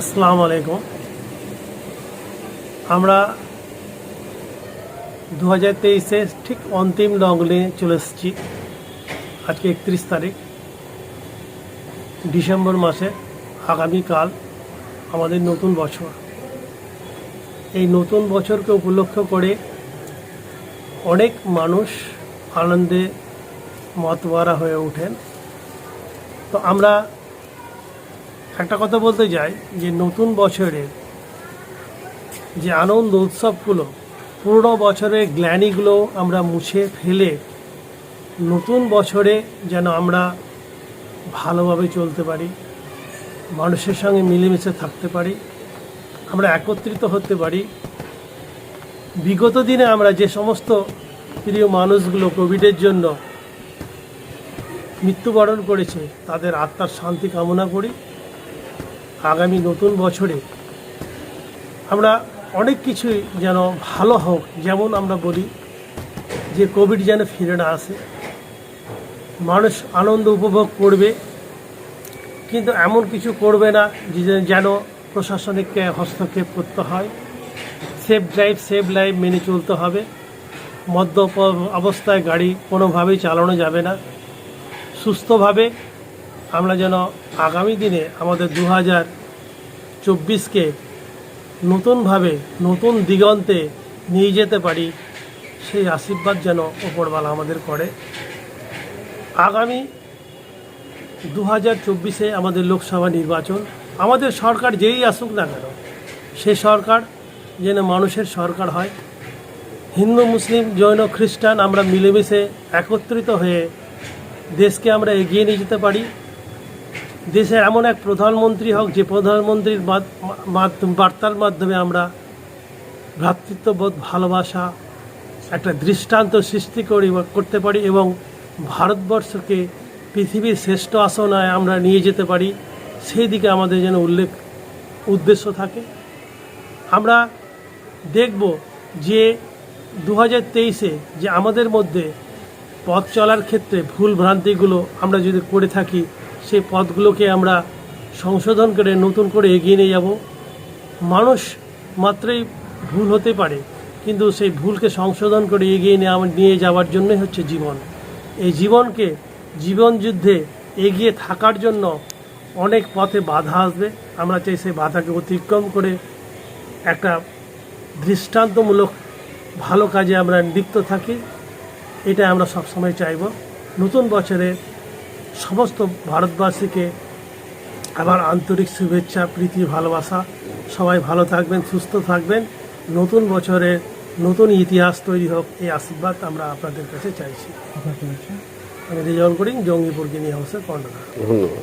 আসসালামু আলাইকুম। আমরা দু হাজার তেইশে ঠিক অন্তিম লগ্নে চলে এসেছি। আজকে একত্রিশ তারিখ, ডিসেম্বর মাসে আগামীকাল, আমাদের নতুন বছর। এই নতুন বছরকে উপলক্ষ করে অনেক মানুষ আনন্দে মতবারা হয়ে ওঠেন। তো আমরা একটা কথা বলতে যাই যে নতুন বছরের যে আনন্দ উৎসবগুলো, পুরনো বছরের গ্ল্যানিগুলো আমরা মুছে ফেলে নতুন বছরে যেন আমরা ভালোভাবে চলতে পারি, মানুষের সঙ্গে মিলেমিশে থাকতে পারি, আমরা একত্রিত হতে পারি। বিগত দিনে আমরা যে সমস্ত প্রিয় মানুষগুলো কোভিডের জন্য মৃত্যুবরণ করেছে, তাদের আত্মার শান্তি কামনা করি। আগামী নতুন বছরে আমরা অনেক কিছুই যেন ভালো হোক, যেমন আমরা বলি যে কোভিড যেন ফিরে না আসে। মানুষ আনন্দ উপভোগ করবে, কিন্তু এমন কিছু করবে না যে- যেন প্রশাসনিককে হস্তক্ষেপ করতে হয়। সেফ ড্রাইভ সেভ লাইফ মেনে চলতে হবে। মদ্যপ অবস্থায় গাড়ি কোনোভাবেই চালানো যাবে না। সুস্থভাবে আমরা যেন আগামী দিনে আমাদের দু হাজার চব্বিশকে নতুনভাবে, নতুন দিগন্তে নিয়ে যেতে পারি, সেই আশীর্বাদ যেন ওপরওয়ালা আমাদের করে। আগামী দু হাজার চব্বিশে আমাদের লোকসভা নির্বাচন, আমাদের সরকার যেই আসুক না কেন, সে সরকার যেন মানুষের সরকার হয়। হিন্দু, মুসলিম, জৈন, খ্রিস্টান আমরা মিলেমিশে একত্রিত হয়ে দেশকে আমরা এগিয়ে নিয়ে যেতে পারি। দেশের এমন এক প্রধানমন্ত্রী হোক যে প্রধানমন্ত্রীর বার্তার মাধ্যমে আমরা ভ্রাতৃত্ববোধ, ভালোবাসা, একটা দৃষ্টান্ত সৃষ্টি করি করতে পারি এবং ভারতবর্ষকে পৃথিবীর শ্রেষ্ঠ আসনায় আমরা নিয়ে যেতে পারি, সেই দিকে আমাদের যেন উল্লেখ, উদ্দেশ্য থাকে। আমরা দেখব যে দু হাজার তেইশে যে আমাদের মধ্যে পথ চলার ক্ষেত্রে ভুল ভ্রান্তিগুলো আমরা যদি করে থাকি সেই পথগুলোকে আমরা সংশোধন করে নতুন করে এগিয়ে নিয়ে যাব। মানুষ মাত্রই ভুল হতে পারে, কিন্তু সেই ভুলকে সংশোধন করে এগিয়ে নিয়ে যাওয়ার জন্যই হচ্ছে জীবন। এই জীবনকে জীবন যুদ্ধে এগিয়ে থাকার জন্য অনেক পথে বাধা আসবে। আমরা চাই সেই বাধাকে অতিক্রম করে একটা দৃষ্টান্তমূলক ভালো কাজে আমরা লিপ্ত থাকি। এটা আমরা সবসময় চাইব। নতুন বছরে সমস্ত ভারতবাসীকে আবার আন্তরিক শুভেচ্ছা প্রীতি ভালোবাসা। সবাই ভালো থাকবেন সুস্থ থাকবেন। নতুন বছরের নতুন ইতিহাস তৈরি হোক এই আশীর্বাদ আমরা আপনাদের কাছে চাইছি। আমি রিজন করি জঙ্গিপুর গিনি হাউসের কন্ডনা ধন্যবাদ।